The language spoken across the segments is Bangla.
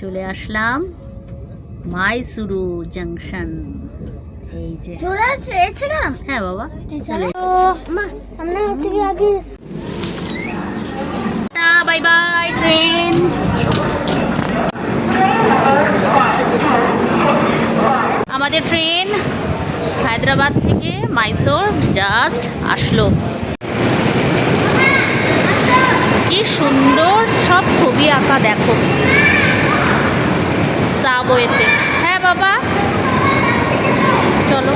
চলে আসলাম মাইসুরু জাংশন। এই যে। চলে এসেছিলাম হ্যাঁ বাবা। চলে। আমরা হচ্ছে আগে। By by train. আমাদের ট্রেন হায়দ্রাবাদ থেকে মাইসোর জাস্ট আসলো। কি সুন্দর সব ছবি আঁকা, দেখো। সাবওয়েতে। হ্যাঁ বাবা। চলো।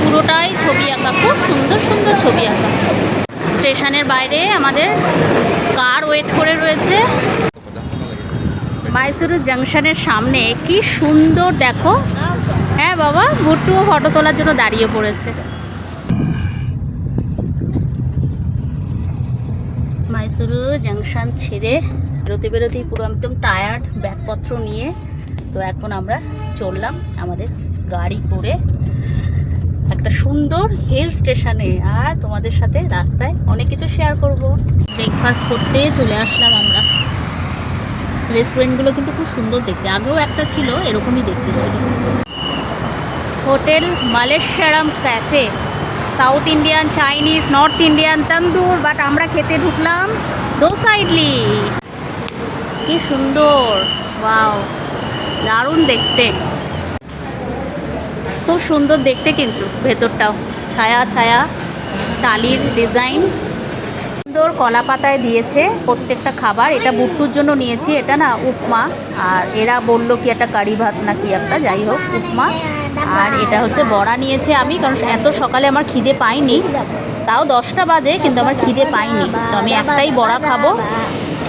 পুরোটাই ছবি আঁকা, খুব সুন্দর সুন্দর ছবি আঁকা। স্টেশনের বাইরে আমাদের কার ওয়েট করে রয়েছে? মাইসুরু জাংশনের সামনে, কি সুন্দর, দেখো। হ্যাঁ বাবা ভুট্টুও ফটো তোলার জন্য দাঁড়িয়ে পড়েছে। মাইসুরু জাংশন ছেড়ে বেরোতে বেরোতেই পুরো একদম টায়ার্ড ব্যাগপত্র নিয়ে তো এখন আমরা চললাম আমাদের গাড়ি করে একটা সুন্দর হিল স্টেশনে আর তোমাদের সাথে রাস্তায় অনেক কিছু শেয়ার করব। ব্রেকফাস্ট করতে চলে আসলাম আমরা। রেস্টুরেন্টগুলো কিন্তু খুব সুন্দর দেখতে। আগেও একটা ছিল, এরকমই দেখতে ছিল। Hotel Malleshwaram cafe. South Indian, Chinese, North Indian, tandoor, but আমরা খেতে ঢুকলাম দোসা ইডলি। কি সুন্দর। ওয়াও। দারুণ দেখতে। খুব সুন্দর দেখতে কিন্তু ভেতরটাও। ছায়া ছায়া। টালির ডিজাইন। সুন্দর কলা পাতায় দিয়েছে প্রত্যেকটা খাবার। এটা বুট্টুর জন্য নিয়েছি। এটা না উপমা। আর এরা বলল কি একটা কারি ভাত না কি একটা। যাই হোক, উপমা। আর এটা হচ্ছে বড়া নিয়েছে আমি কারণ এত সকালে আমার খিদে পাইনি। তাও দশটা বাজে কিন্তু আমার খিদে পাইনি। তো আমি একটাই বড়া খাব।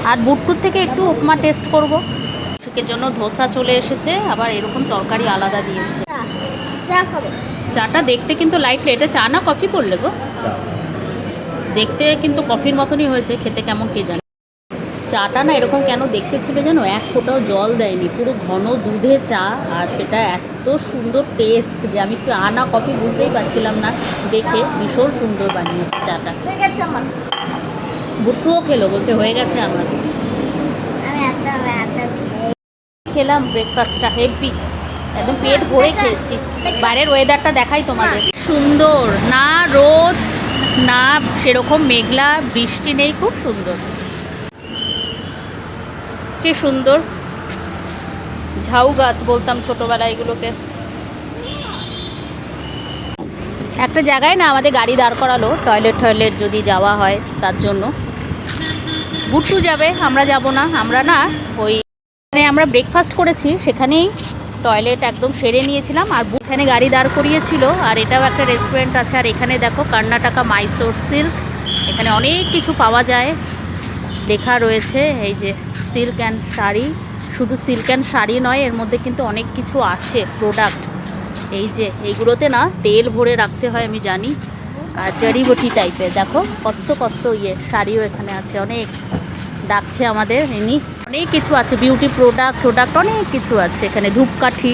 আর বুট্টুর থেকে একটু উপমা টেস্ট করব। সুখের জন্য ধোসা চলে এসেছে আবার এরকম তরকারি আলাদা দিয়েছে। চাটা দেখতে কিন্তু লাইট এটা চা না কফি করলে গো? দেখতে কিন্তু কফির মতনই হয়েছে খেতে কেমন কে জানে। চাটা না এরকম কেন দেখতে ছিল যেন? এক ফোঁটাও জল দেয়নি পুরো ঘন দুধে চা আর সেটা এত সুন্দর টেস্ট যে আমি চা না কফি বুঝতেই পারছিলাম না। দেখে ভীষণ সুন্দর বানিয়েছে চাটা। হয়ে গেছে খেলো বলছে হয়ে গেছে আমার। খেলাম ব্রেকফাস্টটা হেভি একদম পেট ভরে খেয়েছি। বাইরের ওয়েদারটা দেখাই তোমাদের। সুন্দর না রোদ না সেরকম মেঘলা বৃষ্টি নেই খুব সুন্দর। কি সুন্দর। ঝাউ গাছ বলতাম ছোটবেলায় এগুলোকে। একটা জায়গায় না আমাদের গাড়ি দাঁড় করালো, টয়লেট টয়লেট যদি যাওয়া হয় তার জন্য। গুট্টু যাবে, আমরা যাব না, আমরা না ওই আমরা ব্রেকফাস্ট করেছি, সেখানেই টয়লেট একদম সেরে নিয়েছিলাম, আর এখানে গাড়ি দাঁড় করিয়েছিল, আর এটাও একটা রেস্টুরেন্ট আছে, আর এখানে দেখো কর্ণাটকা মাইসোর সিল্ক এখানে অনেক কিছু পাওয়া যায়। লেখা রয়েছে, এই যে সিল্ক অ্যান্ড শাড়ি। শুধু সিল্ক অ্যান্ড শাড়ি নয়, এর মধ্যে কিন্তু অনেক কিছু আছে প্রোডাক্ট এই যে, এইগুলোতে না তেল ভরে রাখতে হয় আমি জানি। আর জড়িবটি টাইপের দেখো কত কত ইয়ে শাড়িও এখানে আছে, অনেক ডাকছে আমাদের এমনি অনেক কিছু আছে বিউটি প্রোডাক্ট প্রোডাক্ট অনেক কিছু আছে এখানে, ধূপকাঠি।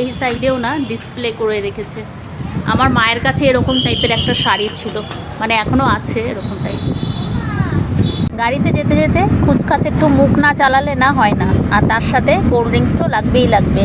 এই সাইডেও না ডিসপ্লে করে রেখেছে। আমার মায়ের কাছে এরকম টাইপের একটা শাড়ি ছিল। মানে এখনও আছে এরকম টাইপ গাড়িতে যেতে যেতে খুচকাচ একটু মুখ না চালালে না হয় না। আর তার সাথে কোল্ড ড্রিঙ্কস তো লাগবেই লাগবে।